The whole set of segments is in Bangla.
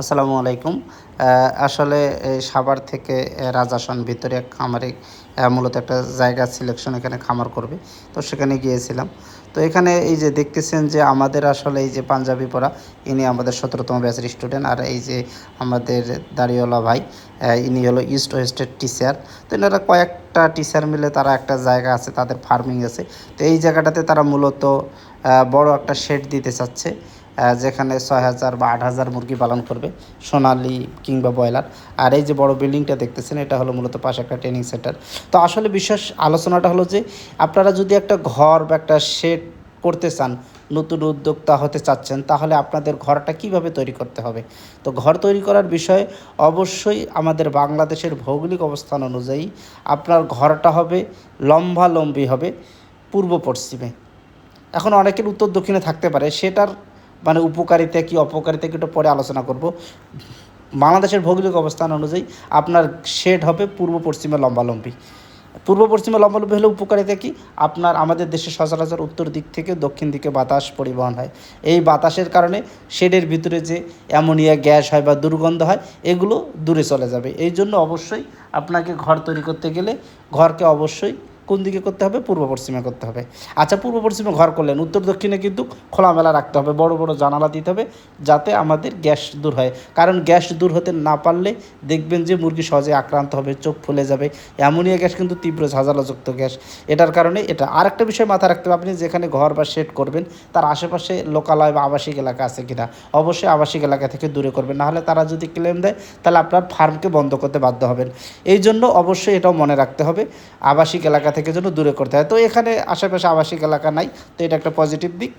আসসালামু আলাইকুম। আসলে এই সাভার থেকে রাজাসন ভিতরে এক খামারে মূলত একটা জায়গা সিলেকশন এখানে খামার করবে। তো সেখানে গিয়েছিলাম। তো এখানে এই যে দেখতেছেন যে আমাদের আসলে এই যে পাঞ্জাবি পরা, ইনি আমাদের সতেরোতম ব্যাচের স্টুডেন্ট আর এই যে আমাদের দাড়িওয়ালা ভাই ইনি হলো ইস্ট ওয়েস্টের টিচার তো এনারা কয়েকটা টিচার মিলে তারা একটা জায়গা আছে, তাদের ফার্মিং আছে। তো এই জায়গাটাতে তারা মূলত বড় একটা শেড দিতে চাচ্ছে। যেখানে ছয় হাজার বা আট হাজার মুরগি পালন করবে, সোনালি কিংবা ব্রয়লার। আর এই যে বড় বিল্ডিংটা দেখতেছেন, এটা হলো মূলত পাশে একটা ট্রেনিং সেন্টার তো আসলে বিশেষ আলোচনাটা হলো যে, আপনারা যদি একটা ঘর বা একটা শেড করতে চান, নতুন উদ্যোক্তা হতে চাচ্ছেন, তাহলে আপনাদের ঘরটা কীভাবে তৈরি করতে হবে? তো ঘর তৈরি করার বিষয়ে অবশ্যই আমাদের বাংলাদেশের ভৌগোলিক অবস্থান অনুযায়ী আপনার ঘরটা হবে লম্বালম্বি হবে, পূর্ব পশ্চিমে। এখন অনেকের উত্তর দক্ষিণে থাকতে পারে, সেটার মানে উপকারিতা কি, অপকারিতা কি একটু পরে আলোচনা করব। বাংলাদেশের ভৌগোলিক অবস্থান অনুযায়ী আপনার শেড হবে পূর্ব পশ্চিমে লম্বালম্বি। পূর্ব পশ্চিমে লম্বালম্বি হলে উপকারিতা কি? আপনার আমাদের দেশে সচরাচর উত্তর দিক থেকে দক্ষিণ দিকে বাতাস পরিবহন হয়। এই বাতাসের কারণে শেডের ভিতরে যে অ্যামোনিয়া গ্যাস হয় বা দুর্গন্ধ হয়, এগুলো দূরে চলে যাবে। এই জন্য অবশ্যই আপনাকে ঘর তৈরি করতে গেলে ঘরকে অবশ্যই কোন দিকে করতে হবে? পূর্ব পশ্চিমে করতে হবে। আচ্ছা পূর্ব পশ্চিমে ঘর করলেন। উত্তর দক্ষিণে কিন্তু খোলামেলা রাখতে হবে, বড় বড় জানালা দিতে হবে যাতে আমাদের গ্যাস দূর হয়। কারণ গ্যাস দূর হতে না পারলে দেখবেন যে মুরগি সহজে আক্রান্ত হবে, চোখ ফুলে যাবে। অ্যামোনিয়া গ্যাস কিন্তু তীব্র ঝাঁঝালোযুক্ত গ্যাস। এটার কারণে এটা আরেকটা বিষয় মাথায় রাখতে হবে, আপনি যেখানে ঘর বা শেড করবেন, তার আশেপাশে লোকালয় বা আবাসিক এলাকা আছে কিনা? অবশ্যই আবাসিক এলাকা থেকে দূরে করবেন। নাহলে তারা যদি ক্লেম দেয়, তাহলে আপনার ফার্মকে বন্ধ করতে বাধ্য হবেন। এই জন্য অবশ্যই এটাও মনে রাখতে হবে। আবাসিক এলাকা থেকে যেন দূরে করতে হয়। তো এখানে আশেপাশে আবাসিক এলাকা নাই, তো এটা একটা পজিটিভ দিক।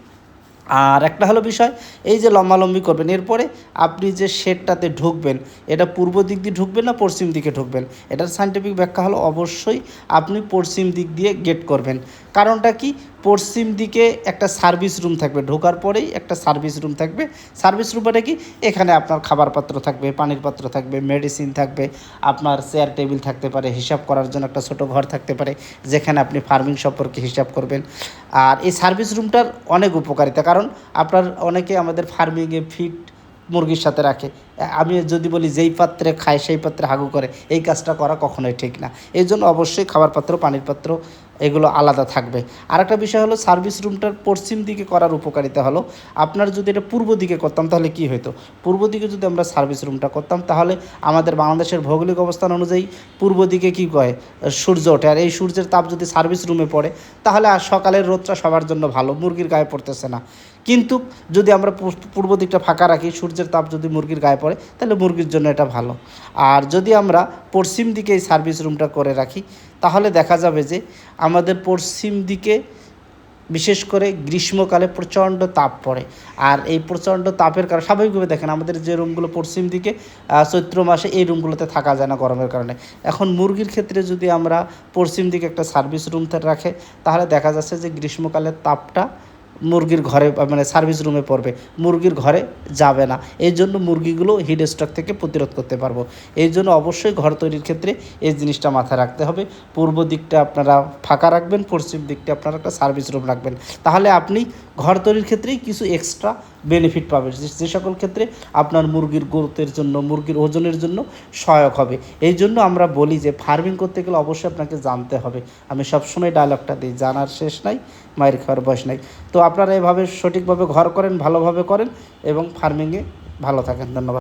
আর একটা হলো বিষয়, এই যে লম্বালম্বি করবেন, এরপরে আপনি যে শেডটাতে ঢুকবেন, এটা পূর্ব দিক দিয়ে ঢুকবেন না পশ্চিম দিকে ঢুকবেন? এটার সাইন্টিফিক ব্যাখ্যা হলো অবশ্যই আপনি পশ্চিম দিক দিয়ে গেট করবেন। কারণটা কি? পশ্চিম দিকে একটা সার্ভিস রুম থাকবে, ঢোকার পরেই একটা সার্ভিস রুম থাকবে। সার্ভিস রুমটা কি? এখানে আপনার খাবার পাত্র থাকবে, পানির পাত্র থাকবে, মেডিসিন থাকবে, আপনার চেয়ার টেবিল থাকতে পারে, হিসাব করার জন্য একটা ছোট ঘর থাকতে পারে, যেখানে আপনি ফার্মিং সম্পর্কে হিসাব করবেন। আর এই সার্ভিস রুমটার অনেক উপকারিতা, কারণ আপনার অনেকে আমাদের ফার্মিংয়ে ফিট মুরগির সাথে রাখে। আমি যদি বলি যেই পাত্রে খায়, সেই পাত্রে হাগু করে, এই কাজটা করা কখনোই ঠিক না। এই জন্য অবশ্যই খাবার পাত্র পানির পাত্র এগুলো আলাদা থাকবে। আর একটা বিষয় হলো সার্ভিস রুমটার পশ্চিম দিকে করার উপকারিতা হলো, আপনার যদি এটা পূর্ব দিকে করতাম তাহলে কি হতো পূর্ব দিকে যদি আমরা সার্ভিস রুমটা করতাম তাহলে আমাদের বাংলাদেশের ভৌগোলিক অবস্থান অনুযায়ী পূর্ব দিকে কি কয়? সূর্য ওঠে। আর এই সূর্যের তাপ যদি সার্ভিস রুমে পড়ে, তাহলে আর সকালের রোদটা সবার জন্য ভালো, মুরগির গায়ে পড়তেছে না। কিন্তু যদি আমরা পূর্ব দিকটা ফাঁকা রাখি, সূর্যের তাপ যদি মুরগির গায়ে পড়ে, তাহলে মুরগির জন্য এটা ভালো। আর যদি আমরা পশ্চিম দিকে এই সার্ভিস রুমটা করে রাখি তাহলে দেখা যাবে যে আমাদের পশ্চিম দিকে বিশেষ করে গ্রীষ্মকালে প্রচণ্ড তাপ পড়ে। আর এই প্রচণ্ড তাপের কারণে, স্বাভাবিকভাবে দেখেন আমাদের যে রুমগুলো পশ্চিম দিকে চৈত্র মাসে এই রুমগুলোতে থাকা যায় না গরমের কারণে। এখন মুরগির ক্ষেত্রে যদি আমরা পশ্চিম দিকে একটা সার্ভিস রুম রাখে, তাহলে দেখা যাচ্ছে যে গ্রীষ্মকালের তাপটা মুরগির ঘরে মানে সার্ভিস রুমে পড়বে। মুরগির ঘরে যাবে না। এই জন্য মুরগিগুলো হিট স্ট্রোক থেকে প্রতিরোধ করতে পারব। এই জন্য অবশ্যই ঘর তৈরির ক্ষেত্রে এই জিনিসটা মাথায় রাখতে হবে। পূর্ব দিকটা আপনারা ফাঁকা রাখবেন, পশ্চিম দিকটা আপনারা একটা সার্ভিস রুম রাখবেন। তাহলে আপনি ঘর তৈরির ক্ষেত্রেই কিছু এক্সট্রা বেনিফিট পাবেন। যে সকল ক্ষেত্রে আপনার মুরগির গ্রোথের জন্য, মুরগির ওজনের জন্য সহায়ক হবে। এই জন্য আমরা বলি যে ফার্মিং করতে গেলে অবশ্যই আপনাকে জানতে হবে। আমি সবসময় ডায়লগটা দিই, জানার শেষ নাই, মায়ের খাওয়ার বয়স নাই। তো আপনারা এভাবে সঠিকভাবে ঘর করেন ভালোভাবে করেন এবং ফার্মিংয়ে ভালো থাকেন। ধন্যবাদ।